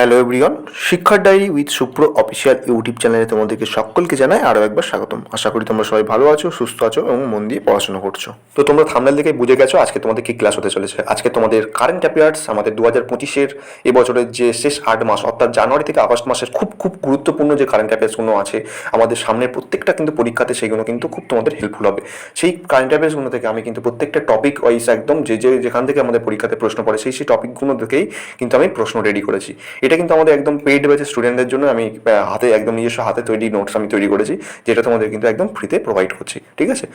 Hello everyone শিক্ষার diary with Supra official YouTube চ্যানেলে তোমাদেরকে সকলকে জানাই আরও একবার স্বাগতম। আশা করি তোমরা সবাই ভালো আছো, সুস্থ আছো এবং মন দিয়ে পড়াশোনা করছ। তো তোমরা থামনেল দেখে বুঝে গেছো আজকে তোমাদের কি ক্লাস হতে চলেছে। আজকে তোমাদের কারেন্ট অ্যাফেয়ার্স আমাদের দু হাজার পঁচিশের এবছরের যে শেষ আট মাস, অর্থাৎ জানুয়ারি থেকে আগস্ট মাসের খুব খুব গুরুত্বপূর্ণ যে কারেন্ট অ্যাফেয়ার্সগুলো আছে, আমাদের সামনের প্রত্যেকটা কিন্তু পরীক্ষাতে সেইগুলো কিন্তু খুব তোমাদের হেল্পফুল হবে। সেই কারেন্ট অ্যাফেয়ার্সগুলো থেকে আমি কিন্তু প্রত্যেকটা টপিক ওয়াইজ একদম যে যে, যেখান থেকে আমাদের পরীক্ষাতে প্রশ্ন পড়ে, সেই সেই টপিকগুলো থেকেই কিন্তু আমি প্রশ্ন রেডি করেছি। এটা কিন্তু আমাদের একদম পেইড ব্যাচের স্টুডেন্টদের জন্য আমি হাতে একদম নিজস্ব হাতে তৈরি নোটস আমি তৈরি করেছি, যেটা তোমাদের কিন্তু একদম ফ্রিতে প্রোভাইড করছি, ঠিক আছে?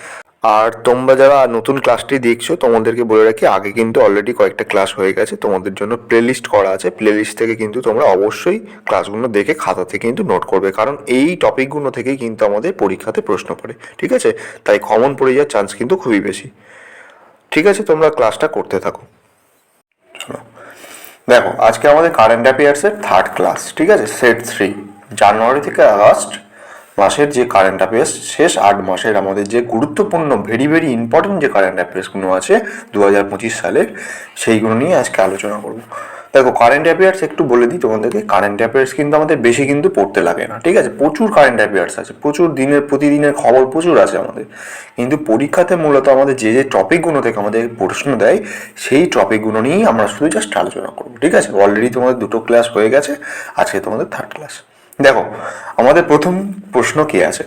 আর তোমরা যারা নতুন ক্লাসটি দেখছ, তোমাদেরকে বলে রাখি, আগে কিন্তু অলরেডি কয়েকটা ক্লাস হয়ে গেছে, তোমাদের জন্য প্লেলিস্ট করা আছে প্লেলিস্ট থেকে কিন্তু তোমরা অবশ্যই ক্লাসগুলো দেখে খাতা থেকে কিন্তু নোট করবে, কারণ এই টপিকগুলো থেকেই কিন্তু আমাদের পরীক্ষাতে প্রশ্ন পড়ে, ঠিক আছে? তাই কমন পড়ে যাওয়ার চান্স কিন্তু খুবই বেশি, ঠিক আছে? তোমরা ক্লাসটা করতে থাকো। দেখো, আজকে আমাদের কারেন্ট অ্যাফেয়ার্সের থার্ড ক্লাস ঠিক আছে? সেট থ্রি জানুয়ারি থেকে আগস্ট মাসের যে কারেন্ট অ্যাফেয়ার্স শেষ আট মাসের আমাদের যে গুরুত্বপূর্ণ ভেরি ভেরি ইম্পর্টেন্ট যে কারেন্ট অ্যাফেয়ার্সগুলো আছে দু হাজার পঁচিশ সালের, সেইগুলো নিয়ে আজকে আলোচনা করব। দেখো কারেন্ট অ্যাফেয়ার্স একটু বলে দিই তোমাদেরকে। কারেন্ট অ্যাফেয়ার্স কিন্তু আমাদের বেশি কিন্তু পড়তে লাগে না, ঠিক আছে? প্রচুর কারেন্ট অ্যাফেয়ার্স আছে, প্রচুর দিনের, প্রতিদিনের খবর প্রচুর আছে আমাদের। কিন্তু পরীক্ষাতে মূলত আমাদের যে যে টপিকগুলো থেকে আমাদের প্রশ্ন দেয়, সেই টপিকগুলো নিয়েই আমরা শুধু জাস্ট আলোচনা করব, ঠিক আছে? অলরেডি তোমাদের দুটো ক্লাস হয়ে গেছে, আজকে তোমাদের থার্ড ক্লাস দেখো, আমাদের প্রথম প্রশ্ন কি আছে?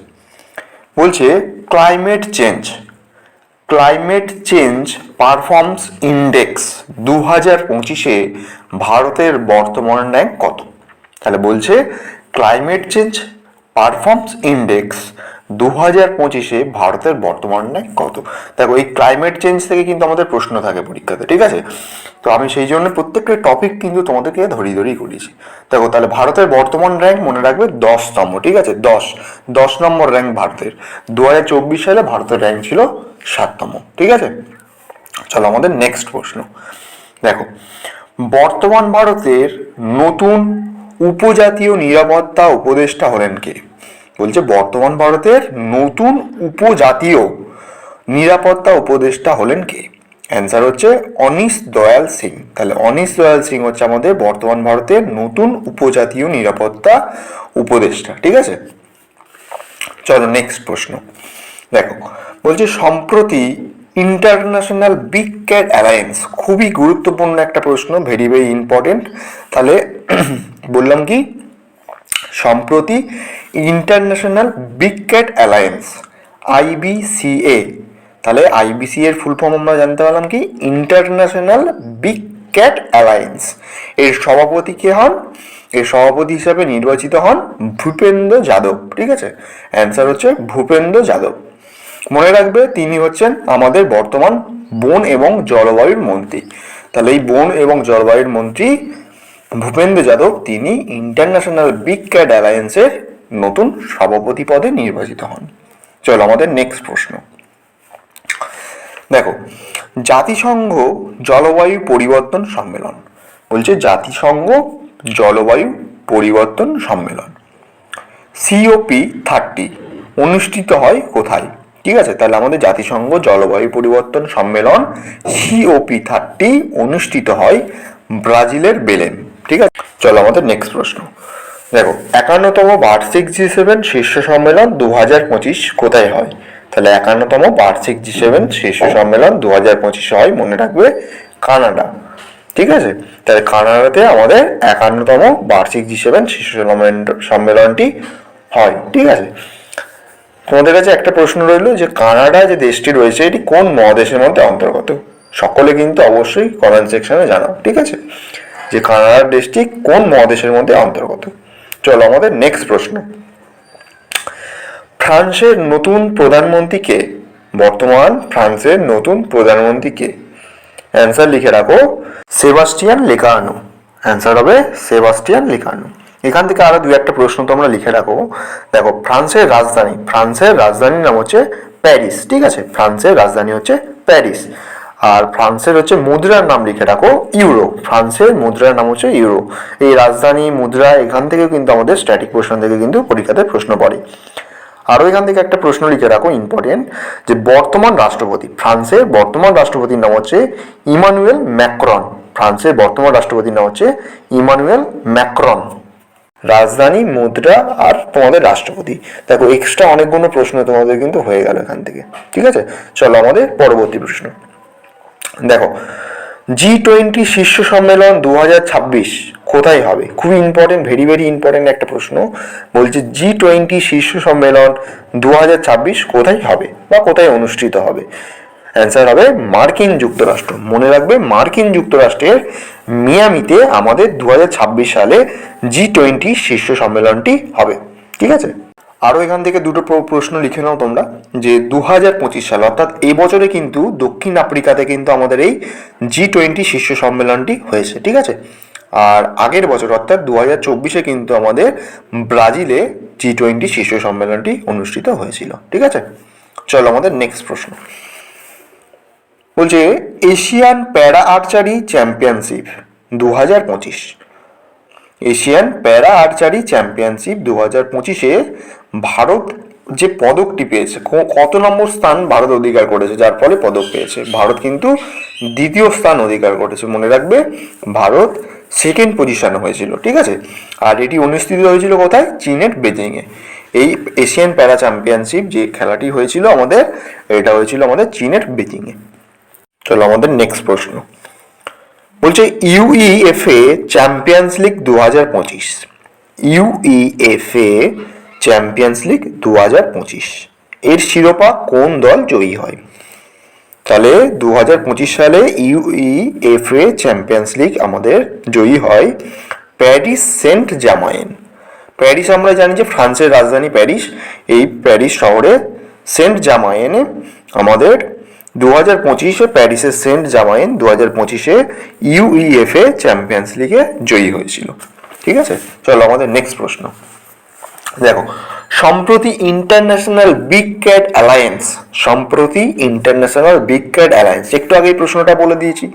বলছে climate change climate change performs index দু হাজার পঁচিশে ভারতের বর্তমান র্যাঙ্ক কত? তাহলে বলছে ক্লাইমেট চেঞ্জ পারফর্মস ইন্ডেক্স দু হাজার পঁচিশে ভারতের বর্তমান র্যাঙ্ক কত? দেখো, এই ক্লাইমেট চেঞ্জ থেকে কিন্তু আমাদের প্রশ্ন থাকে পরীক্ষাতে, ঠিক আছে? তো আমি সেই জন্য প্রত্যেকটা টপিক কিন্তু তোমাদেরকে ধরিয়ে ধরিয়ে করিয়েছি দেখো, তাহলে ভারতের বর্তমান র্যাঙ্ক মনে রাখবে দশতম, ঠিক আছে? দশ দশ নম্বর র্যাঙ্ক ভারতের। দু হাজার চব্বিশ সালে ভারতের র্যাঙ্ক ছিল সাততম, ঠিক আছে? চলো আমাদের নেক্সট প্রশ্ন। দেখো বর্তমান ভারতের নতুন উপজাতীয় নিরাপত্তা উপদেষ্টা হলেন কে? বলছে বর্তমান ভারতের নতুন উপজাতীয় নিরাপত্তা উপদেষ্টা হলেন কে? অ্যান্সার হচ্ছে অনিশ দয়াল সিং। তাহলে অনিশ দয়াল সিং হচ্ছে আমাদের বর্তমান ভারতের নতুন উপজাতীয় নিরাপত্তা উপদেষ্টা, ঠিক আছে? চলো নেক্সট প্রশ্ন। দেখো, বলছে সম্প্রতি ইন্টারন্যাশনাল বিগ ক্যাট অ্যালায়েন্স। খুবই গুরুত্বপূর্ণ একটা প্রশ্ন ভেরি ভেরি ইম্পর্টেন্ট তাহলে বললাম কি? সম্প্রতি international big cat alliance IBCA তাহলে আইবিসি এর ফুল ফর্ম আমরা জানতে পারলাম কি? International big cat alliance. এর সভাপতি কে হন? এর সভাপতি হিসাবে নির্বাচিত হন ভূপেন্দ্র যাদব, ঠিক আছে? অ্যান্সার হচ্ছে ভূপেন্দ্র যাদব। মনে রাখবে তিনি হচ্ছেন আমাদের বর্তমান বন এবং জলবায়ুর মন্ত্রী। তাহলে এই বন এবং জলবায়ুর মন্ত্রী ভূপেন্দ্র যাদব, তিনি ইন্টারন্যাশনাল বিগ ক্যাট অ্যালায়েন্সের নতুন সভাপতি পদে নির্বাচিত হন। চলো আমাদের নেক্সট প্রশ্ন। দেখো, জাতিসংঘ জলবায়ু পরিবর্তন সম্মেলন। বলছে জাতিসংঘ জলবায়ু পরিবর্তন সম্মেলন। সিওপি থার্টি অনুষ্ঠিত হয় কোথায়? ঠিক আছে? তাহলে আমাদের জাতিসংঘ জলবায়ু পরিবর্তন সম্মেলন সিওপি থার্টি অনুষ্ঠিত হয় ব্রাজিলের বেলেন। ঠিক আছে? চলো আমাদের নেক্সট প্রশ্ন। দেখো, একান্নতম বার্ষিক জি সেভেন শীর্ষ সম্মেলন দু হাজার পঁচিশ কোথায় হয়? তাহলে একান্নতম বার্ষিক জি সেভেন শীর্ষ সম্মেলন দু হাজার পঁচিশে হয়, মনে রাখবে, কানাডা। ঠিক আছে? তাহলে কানাডাতে আমাদের একান্নতম বার্ষিক জি সেভেন শীর্ষ সম্মেলন- সম্মেলনটি হয়। ঠিক আছে? তোমাদের কাছে একটা প্রশ্ন রইল যে কানাডা যে দেশটি রয়েছে, এটি কোন মহাদেশের মধ্যে অন্তর্গত? সকলে কিন্তু অবশ্যই কমেন্ট সেকশনে জানাও, ঠিক আছে? যে কানাডার দেশটি কোন মহাদেশের মধ্যে অন্তর্গত? চলো আমাদের নেক্সট প্রশ্ন। ফ্রান্সের নতুন প্রধানমন্ত্রী কে বর্তমান ফ্রান্সের নতুন প্রধানমন্ত্রী কে অ্যান্সার লিখে রাখো, সেবাস্টিয়ান লেকানো অ্যান্সার হবে সেবাস্টিয়ান লেকানো এখান থেকে আরও দু একটা প্রশ্ন তোমরা লিখে রাখো। দেখো, ফ্রান্সের রাজধানী, ফ্রান্সের রাজধানীর নাম হচ্ছে প্যারিস, ঠিক আছে? ফ্রান্সের রাজধানী হচ্ছে প্যারিস। আর ফ্রান্সের হচ্ছে মুদ্রার নাম লিখে রাখো, ইউরো। ফ্রান্সের মুদ্রার নাম হচ্ছে ইউরো। এই রাজধানী, মুদ্রা, এখান থেকে কিন্তু আমাদের স্ট্যাটিক প্রশ্ন থেকে কিন্তু পরীক্ষাতে প্রশ্ন পড়ে। আরও এখান থেকে একটা প্রশ্ন লিখে রাখো ইম্পর্টেন্ট যে বর্তমান রাষ্ট্রপতি, ফ্রান্সের বর্তমান রাষ্ট্রপতির নাম হচ্ছে ইমানুয়েল ম্যাক্রন। ফ্রান্সের বর্তমান রাষ্ট্রপতির নাম হচ্ছে ইমানুয়েল ম্যাক্রন। রাজধানী, মুদ্রা আর তোমাদের রাষ্ট্রপতি। দেখো এক্সট্রা অনেকগুলো প্রশ্ন তোমাদের কিন্তু হয়ে গেল এখান থেকে। ঠিক আছে? চলো আমাদের পরবর্তী প্রশ্ন। দেখো জি টোয়েন্টি শীর্ষ সম্মেলন দু কোথায় হবে? খুবই ইম্পর্টেন্ট ভেরি ভেরি ইম্পর্টেন্ট একটা প্রশ্ন। বলছে জি টোয়েন্টি শীর্ষ সম্মেলন দু কোথায় হবে? বা কোথায় অনুষ্ঠিত হবে? অ্যান্সার হবে মার্কিন যুক্তরাষ্ট্র। মনে রাখবে, মার্কিন যুক্তরাষ্ট্রের মিয়ামিতে আমাদের দু হাজার ছাব্বিশ সালে জি টোয়েন্টি শীর্ষ সম্মেলনটি হবে। ঠিক আছে? আরও এখান থেকে দুটো প্র- প্রশ্ন লিখে নাও তোমরা, যে দু হাজার পঁচিশ সাল, অর্থাৎ এই বছরে কিন্তু দক্ষিণ আফ্রিকাতে কিন্তু আমাদের এই জি টোয়েন্টি শীর্ষ সম্মেলনটি হয়েছে। ঠিক আছে? আর আগের বছর, অর্থাৎ দু হাজার চব্বিশে কিন্তু আমাদের ব্রাজিলে জি টোয়েন্টি শীর্ষ সম্মেলনটি অনুষ্ঠিত হয়েছিল। ঠিক আছে? চলো আমাদের নেক্সট প্রশ্ন। বলছে এশিয়ান প্যারা আর্চারি চ্যাম্পিয়নশিপ দু হাজার পঁচিশ। এশিয়ান প্যারা আর্চারি চ্যাম্পিয়নশিপ দু হাজার পঁচিশে ভারত যে পদকটি পেয়েছে কত নম্বর স্থান ভারত অধিকার করেছে, যার ফলে পদক পেয়েছে। ভারত কিন্তু দ্বিতীয় স্থান অধিকার করেছে, মনে রাখবে, ভারত সেকেন্ড পজিশনে হয়েছিল, ঠিক আছে? আর এটি অনুষ্ঠিত হয়েছিল কোথায়? চীনের বেজিংয়ে এই এশিয়ান প্যারা চ্যাম্পিয়নশিপ যে খেলাটি হয়েছিল আমাদের, এটা হয়েছিল আমাদের চীনের বেজিংয়ে চলো আমাদের নেক্সট প্রশ্ন। বলছে ইউইএফএ চ্যাম্পিয়ন্স লিগ দু হাজার পঁচিশ। ইউইএফএ চ্যাম্পিয়ন্স লিগ দু হাজার পঁচিশ। এর শিরোপা কোন দল জয়ী হয়? তাহলে দু হাজার পঁচিশ সালে ইউইএফএ চ্যাম্পিয়ন্স লিগ আমাদের জয়ী হয় প্যারিস সেন্ট জামাইন প্যারিস আমরা জানি যে ফ্রান্সের রাজধানী প্যারিস। এই প্যারিস শহরে সেন্ট জামাইনে আমাদের দু হাজার পঁচিশে প্যারিসের সেন্ট জামাইন দু হাজার পঁচিশে ইউইএফএ চ্যাম্পিয়ন্স লিগে জয়ী হয়েছিল। ঠিক আছে? চলো আমাদের নেক্সট প্রশ্ন। দেখো, সম্প্রতি ইন্টারন্যাশনাল বিগ ক্যাট অ্যালায়েন্স সম্প্রতি ইন্টারন্যাশনাল বিগ ক্যাট অ্যালায়েন্স একটু আগে প্রশ্নটা বলে দিয়েছি।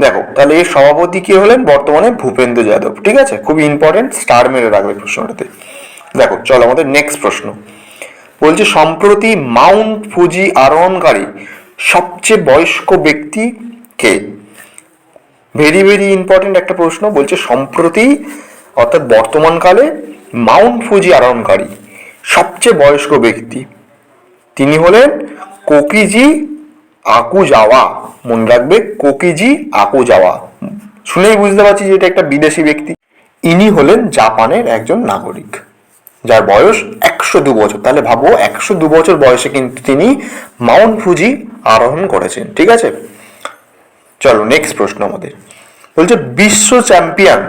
দেখো, তাহলে এর সভাপতি কে হলেন? বর্তমানে ভূপেন্দ্র যাদব। ঠিক আছে? খুবই ইম্পর্টেন্ট স্টার মেরে রাখবে প্রশ্নটাতে। দেখো, চলো আমাদের নেক্সট প্রশ্ন। বলছে, সম্প্রতি মাউন্ট ফুজি আরোহণকারী সবচেয়ে বয়স্ক ব্যক্তি কে? ভেরি ভেরি ইম্পর্টেন্ট একটা প্রশ্ন। বলছে, সম্প্রতি, অর্থাৎ বর্তমানকালে, মাউন্ট ফুজি আরোহণকারী সবচেয়ে বয়স্ক ব্যক্তি। তিনি হলেন কোকিজি আকুজাওয়া। মনে রাখবে, কোকিজি আকুজাওয়া। শুনেই বুঝতে পারছি যে এটা একটা বিদেশি ব্যক্তি। ইনি হলেন জাপানের একজন নাগরিক। যার বয়স একশো দু বছর। তাহলে ভাবো, একশো দু বছর বয়সে কিন্তু তিনি মাউন্ট ফুজি আরোহণ করেছেন, ঠিক আছে? চলো নেক্সট প্রশ্ন আমাদের। বলছে, বিশ্ব চ্যাম্পিয়ন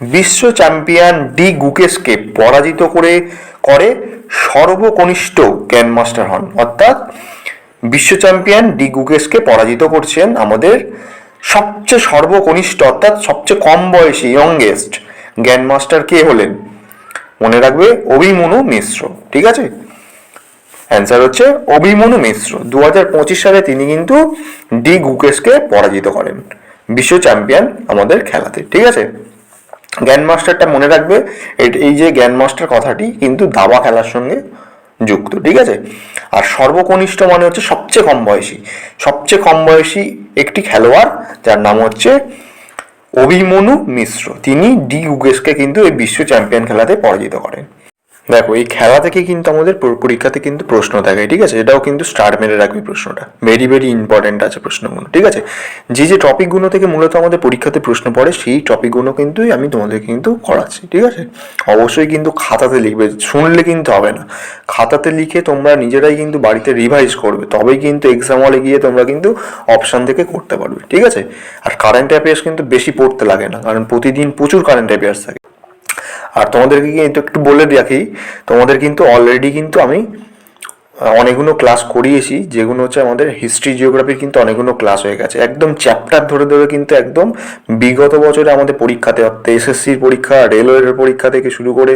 বিশ্ব চ্যাম্পিয়ন ডি গুকেশকে পরাজিত করে করে সর্বকনিষ্ঠ গ্র্যান্ডমাস্টার হন। অর্থাৎ, বিশ্ব চ্যাম্পিয়ন ডি গুকেশকে পরাজিত করছেন আমাদের সবচেয়ে সর্বকনিষ্ঠ, অর্থাৎ সবচেয়ে কম বয়সী ইয়ংগেস্ট গ্র্যান্ডমাস্টার কে হলেন? মনে রাখবে অভিমনু মিশ্র, ঠিক আছে? অ্যান্সার হচ্ছে অভিমনু মিশ্র। দু হাজার পঁচিশ সালে তিনি কিন্তু ডি গুকেশকে পরাজিত করেন, বিশ্ব চ্যাম্পিয়ন আমাদের খেলাতে, ঠিক আছে? গ্র্যান্ড মাস্টারটা মনে রাখবে এই যে গ্র্যান্ড মাস্টার কথাটি কিন্তু দাবা খেলার সঙ্গে যুক্ত, ঠিক আছে? আর সর্বকনিষ্ঠ মানে হচ্ছে সবচেয়ে কম বয়সী। সবচেয়ে কম বয়সী একটি খেলোয়াড়, যার নাম হচ্ছে অভিমনু মিশ্র। তিনি ডি উগেশকে কিন্তু এই বিশ্ব চ্যাম্পিয়ন খেলাতে পরাজিত করেন। দেখো, এই খেলা থেকে কিন্তু আমাদের পরীক্ষাতে কিন্তু প্রশ্ন থাকে ঠিক আছে? এটাও কিন্তু স্টার মেরে রাখবি প্রশ্নটা। ভেরি ভেরি ইম্পর্টেন্ট আছে প্রশ্নগুলো, ঠিক আছে? যে যে টপিকগুলো থেকে মূলত আমাদের পরীক্ষাতে প্রশ্ন পড়ে, সেই টপিকগুলো কিন্তু আমি তোমাদের কিন্তু করাচ্ছি ঠিক আছে? অবশ্যই কিন্তু খাতাতে লিখবে, শুনলে কিন্তু হবে না। খাতাতে লিখে তোমরা নিজেরাই কিন্তু বাড়িতে রিভাইজ করবে, তবেই কিন্তু এক্সাম হলে গিয়ে তোমরা কিন্তু অপশান থেকে করতে পারবে, ঠিক আছে? আর কারেন্ট অ্যাফেয়ার্স কিন্তু বেশি পড়তে লাগে না, কারণ প্রতিদিন প্রচুর কারেন্ট অ্যাফেয়ার্স থাকে। আর তোমাদেরকে কিন্তু একটু বলে রাখি তোমাদের কিন্তু অলরেডি কিন্তু আমি অনেকগুলো ক্লাস করিয়েছি, যেগুলো হচ্ছে আমাদের হিস্ট্রি জিওগ্রাফির কিন্তু অনেকগুলো ক্লাস হয়ে গেছে। একদম চ্যাপ্টার ধরে ধরে কিন্তু একদম বিগত বছরে আমাদের পরীক্ষাতে অর্থাৎ এসএসসির পরীক্ষা রেলওয়ের পরীক্ষা থেকে শুরু করে,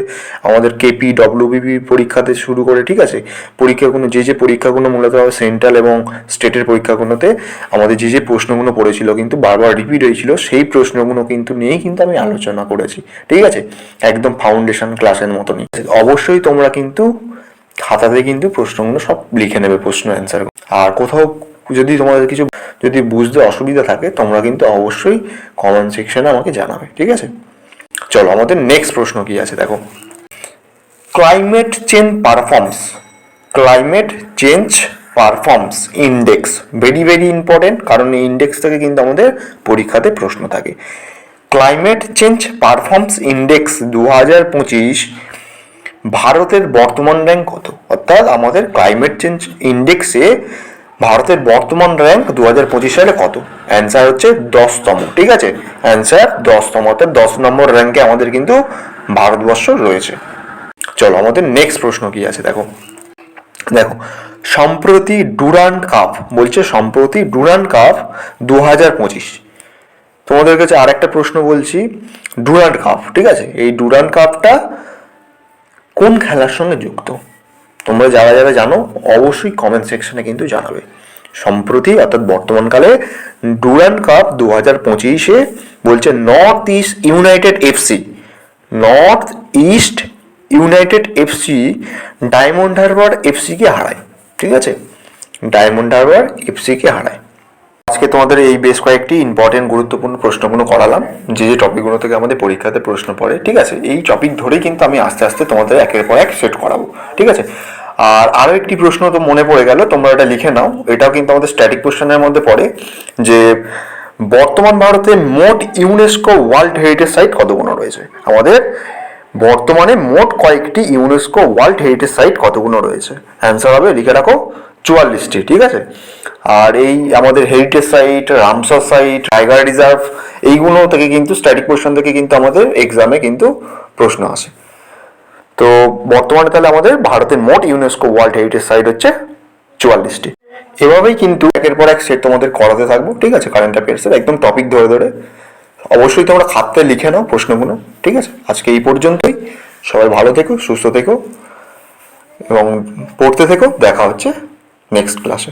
আমাদের কেপি ডব্লিউবিপি পরীক্ষাতে শুরু করে, ঠিক আছে? পরীক্ষাগুলো, যে যে পরীক্ষাগুলো মূলত সেন্ট্রাল এবং স্টেটের পরীক্ষাগুলোতে, আমাদের যে যে প্রশ্নগুলো পড়েছিল কিন্তু বারবার রিপিট হয়েছিল, সেই প্রশ্নগুলো কিন্তু নিয়েই কিন্তু আমি আলোচনা করেছি। ঠিক আছে? একদম ফাউন্ডেশন ক্লাসের মতনই। অবশ্যই তোমরা কিন্তু খাতাতে কিন্তু প্রশ্নগুলো সব লিখে নেবে প্রশ্ন অ্যান্সার আর কোথাও যদি তোমাদের কিছু যদি বুঝতে অসুবিধা থাকে, তোমরা কিন্তু অবশ্যই কমেন্ট সেকশনে আমাকে জানাবে, ঠিক আছে? চলো, আমাদের নেক্সট প্রশ্ন কি আছে, দেখো। Climate change performs climate change performs index very very important কারণ এই ইন্ডেক্স থেকে কিন্তু আমাদের পরীক্ষাতে প্রশ্ন থাকে। ক্লাইমেট চেঞ্জ পারফর্মস ইন্ডেক্স দু হাজার পঁচিশ ভারতের বর্তমান র্যাঙ্ক কত? অর্থাৎ আমাদের ক্লাইমেট চেঞ্জ ইন্ডেক্সে ভারতের বর্তমান র্যাঙ্ক দু হাজার পঁচিশ সালে কত? অ্যান্সার হচ্ছে দশতম। ঠিক আছে? অ্যান্সার দশতম। অর্থাৎ দশ নম্বর র্যাঙ্কে আমাদের কিন্তু ভারতবর্ষ রয়েছে। চলো, আমাদের নেক্সট প্রশ্ন কি আছে? দেখো। দেখো, সম্প্রতি ডুরান্ড কাপ বলছে সম্প্রতি ডুরান্ড কাপ দু হাজার পঁচিশ। তোমাদের কাছে আর একটা প্রশ্ন বলছি ডুরান্ড কাপ ঠিক আছে? এই ডুরান্ড কাপটা কোন খেলার সঙ্গে যুক্ত? তোমরা যারা যারা জানো, অবশ্যই কমেন্ট সেকশনে কিন্তু জানাবে। সম্প্রতি, অর্থাৎ বর্তমানকালে ডুরান্ড কাপ দু হাজার পঁচিশে বলছে North East United FC North East United FC Diamond Harbour এফসিকে হারায়। ঠিক আছে? ডায়মন্ড হারবার এফসিকে হারায়। আজকে তোমাদের এই বেশ কয়েকটি ইম্পর্টেন্ট গুরুত্বপূর্ণ প্রশ্নগুলো করালাম। যে যে টপিকগুলো থেকে আমাদের পরীক্ষাতে প্রশ্ন পড়ে, ঠিক আছে? এই টপিক ধরেই কিন্তু আমি আস্তে আস্তে তোমাদের একের পর এক সেট করাবো, ঠিক আছে? আর আরও একটি প্রশ্ন তো মনে পড়ে গেল, তোমরা এটা লিখে নাও। এটাও কিন্তু আমাদের স্ট্যাটিক কোশ্চেনের মধ্যে পড়ে, যে বর্তমান ভারতে মোট ইউনেস্কো ওয়ার্ল্ড হেরিটেজ সাইট কতগুলো রয়েছে? আমাদের বর্তমানে মোট কয়েকটি ইউনেস্কো ওয়ার্ল্ড হেরিটেজ সাইট কতগুলো রয়েছে? অ্যান্সার হবে, লিখে রাখো। চুয়াল্লিশটি, ঠিক আছে? আর এই আমাদের heritage site Ramsar site tiger reserve এইগুলো থেকে কিন্তু স্ট্যাটিক কোশ্চেন থেকে কিন্তু আমাদের এক্সামে কিন্তু প্রশ্ন আসে। তো বর্তমানে তাহলে আমাদের ভারতের মোট ইউনেস্কো ওয়ার্ল্ড হেরিটেজ সাইট হচ্ছে চুয়াল্লিশটি। এভাবেই কিন্তু একের পর এক সেট তোমাদের করাতে থাকব, ঠিক আছে? কারেন্ট অ্যাফেয়ার্সের একদম টপিক ধরে ধরে। অবশ্যই তোমরা খাতে লিখে নাও প্রশ্নগুলো, ঠিক আছে? আজকে এই পর্যন্তই। সবাই ভালো থেকো, সুস্থ থেকো, এবং পড়তে থেকো। দেখা হচ্ছে নেক্সট ক্লাসে